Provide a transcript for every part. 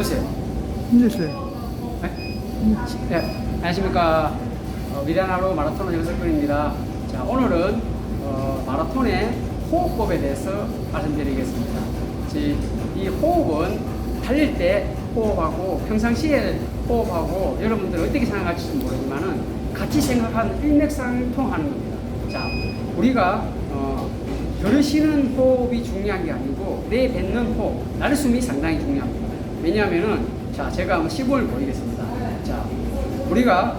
부르세요. 힘냈어요. 네? 네, 안녕하십니까. 어, 미라나로 마라톤 연습군입니다. 자, 오늘은 어, 마라톤의 호흡법에 대해서 말씀드리겠습니다. 지- 이 호흡은 달릴 때 호흡하고 평상시에 호흡하고 여러분들 어떻게 생각할지 모르지만은 같이 생각하는 일맥상통하는 겁니다. 자, 우리가 어, 들으시는 호흡이 중요한 게 아니고 내 뱉는 호흡, 날숨이 상당히 중요합니다. 왜냐하면은 자 제가 한번 시범을 보이겠습니다. 자 우리가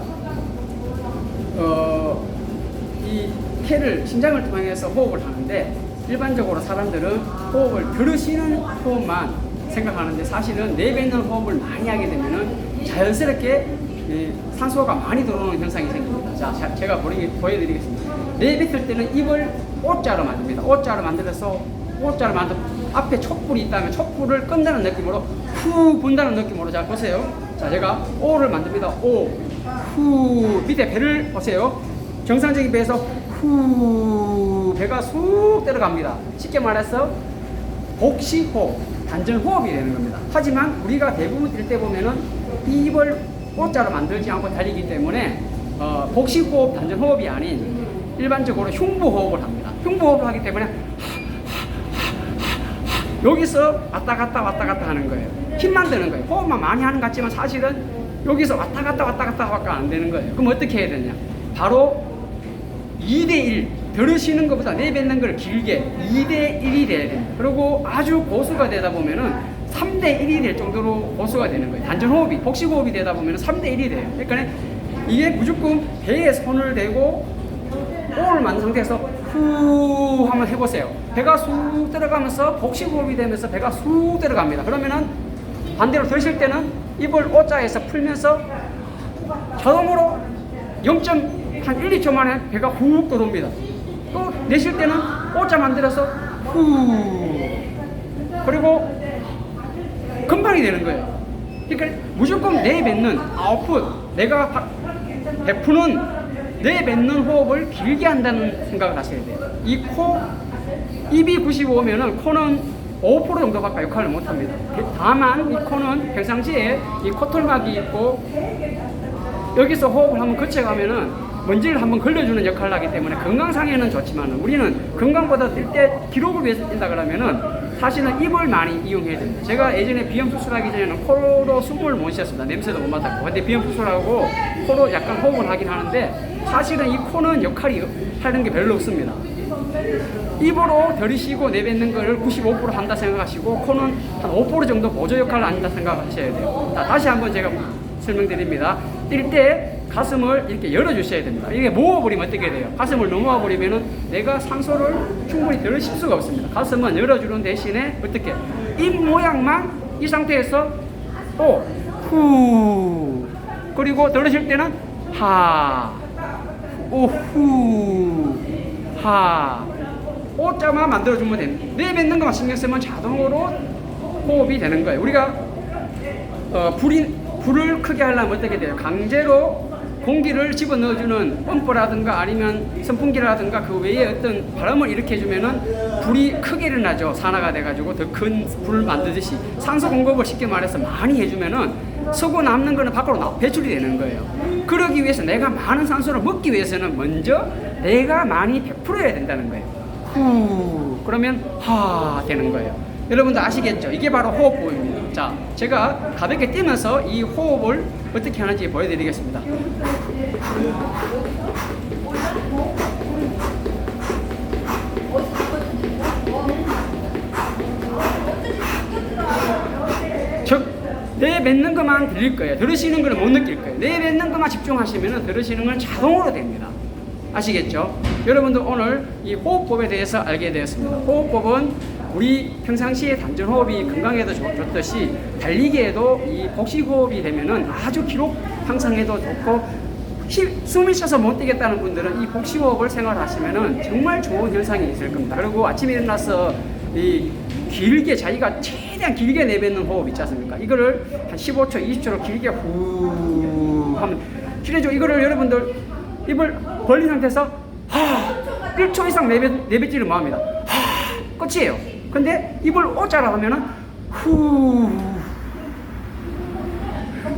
어, 이 폐를 심장을 통해서 호흡을 하는데 일반적으로 사람들은 호흡을 들으시는 호흡만 생각하는데 사실은 내뱉는 호흡을 많이 하게 되면은 자연스럽게 이 산소가 많이 들어오는 현상이 생깁니다. 자, 자, 제가 보여드리겠습니다. 내뱉을 때는 입을 O자로 만듭니다. O자로 만들어서 O자로 만들 앞에 촛불이 있다면 촛불을 끈다는 느낌으로 후 분다는 느낌으로 자 보세요. 자 제가 O를 만듭니다. O 후 밑에 배를 보세요. 정상적인 배에서 후 배가 쑥 들어갑니다. 쉽게 말해서 복식호흡, 단전 호흡이 되는 겁니다. 하지만 우리가 대부분 뛸 때 보면은 이 입을 O자로 만들지 않고 달리기 때문에 어, 복식호흡, 단전 호흡이 아닌 일반적으로 흉부호흡을 합니다. 흉부호흡을 하기 때문에 여기서 왔다 갔다 왔다 갔다 하는 거예요. 힘만 드는 거예요. 호흡만 많이 하는 것 같지만 사실은 여기서 왔다 갔다 왔다 갔다 밖에 안 되는 거예요. 그럼 어떻게 해야 되냐? 바로 2대1 들으시는 것보다 내뱉는 걸 길게 2대1이 돼야 됩니다. 그리고 아주 고수가 되다 보면은 3대1이 될 정도로 고수가 되는 거예요. 단전 호흡이, 복식 호흡이 되다 보면 3대1이 돼요. 그러니까 이게 무조건 배에 손을 대고 호흡을 만든 상태에서 후 한번 해보세요. 배가 쑥 들어가면서 복식호흡이 되면서 배가 쑥 들어갑니다. 그러면은 반대로 들으실 때는 입을 O자에서 풀면서 자동으로 0한 1, 2초 만에 배가 훅 들어옵니다. 또 내쉴 때는 O자 만들어서 후 그리고 금방이 되는 거예요. 그러니까 무조건 내뱉는 아웃풋 내가 바- 베푸는 내뱉는 호흡을 길게 한다는 생각을 하셔야 돼요. 이 코, 입이 95면은 코는 5% 정도밖에 역할을 못 합니다. 다만 이 코는 평상시에 이 코털막이 있고 여기서 호흡을 한번 거쳐가면은 먼지를 한번 걸려주는 역할을 하기 때문에 건강상에는 좋지만 우리는 건강보다 뛸 때 기록을 위해서 뛴다 그러면은 사실은 입을 많이 이용해야 됩니다. 제가 예전에 비염 수술하기 전에는 코로 숨을 못 쉬었습니다. 냄새도 못 맡았고. 근데 비염 수술하고 코로 약간 호흡을 하긴 하는데 사실은 이 코는 역할이 하는 게 별로 없습니다. 입으로 들이쉬고 내뱉는 거를 95% 한다 생각하시고 코는 한 5% 정도 보조 역할을 한다 생각하셔야 돼요. 자, 다시 한번 제가 설명드립니다. 뛸 때 가슴을 이렇게 열어주셔야 됩니다. 이게 모아버리면 어떻게 돼요? 가슴을 넘어버리면은 내가 상소를 충분히 들으실 수가 없습니다. 가슴은 열어주는 대신에 어떻게? 입 모양만 이 상태에서 또, 후. 그리고 들으실 때는 하, 오, 후, 하. 오자만 만들어주면 됩니다. 내뱉는 것만 신경 쓰면 자동으로 호흡이 되는 거예요. 우리가 어, 불이, 불을 크게 하려면 어떻게 돼요? 강제로 공기를 집어넣어주는 펌프라든가 아니면 선풍기라든가 그 외에 어떤 바람을 일으켜주면은 불이 크게 일어나죠. 산화가 돼가지고 더 큰 불을 만들듯이 산소 공급을 쉽게 말해서 많이 해주면은 서고 남는 거는 밖으로 나- 배출이 되는 거예요. 그러기 위해서 내가 많은 산소를 먹기 위해서는 먼저 내가 많이 베풀어야 된다는 거예요. 후 그러면 하 되는 거예요. 여러분도 아시겠죠? 이게 바로 호흡법입니다. 자, 제가 가볍게 뛰면서 이 호흡을 어떻게 하는지 보여드리겠습니다. 즉, 내뱉는 것만 들릴 거예요. 들으시는 걸 못 느낄 거예요. 내뱉는 것만 집중하시면 들으시는 건 자동으로 됩니다. 아시겠죠? 여러분도 오늘 이 호흡법에 대해서 알게 되었습니다. 호흡법은 우리 평상시에 단전 호흡이 건강에도 좋, 좋듯이 달리기에도 이 복식 호흡이 되면은 아주 기록 향상에도 좋고 힘, 숨이 차서 못 뛰겠다는 분들은 이 복식 호흡을 생활하시면은 정말 좋은 현상이 있을 겁니다. 그리고 아침에 일어나서 이 길게 자기가 최대한 길게 내뱉는 호흡 있지 않습니까? 이거를 한 15초, 20초로 길게 후 하면 길어져. 이거를 여러분들 입을 벌린 상태에서 하 1초 이상 내뱉, 내뱉지를 못합니다. 하 끝이에요. 근데 입을 오자라 하면은 후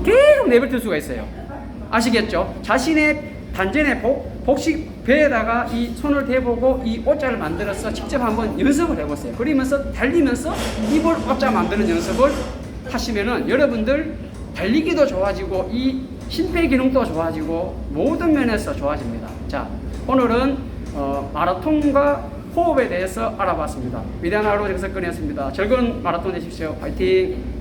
계속 내뱉을 수가 있어요. 아시겠죠? 자신의 단전의 복, 복식 배에다가 이 손을 대보고 이 오자를 만들어서 직접 한번 연습을 해보세요. 그러면서 달리면서 입을 오자 만드는 연습을 하시면은 여러분들 달리기도 좋아지고 이 심폐 기능도 좋아지고 모든 면에서 좋아집니다. 자, 오늘은 어, 마라톤과 호흡에 대해서 알아봤습니다. 위대한 하루 여기서 끝냈습니다. 즐거운 마라톤 되십시오. 파이팅!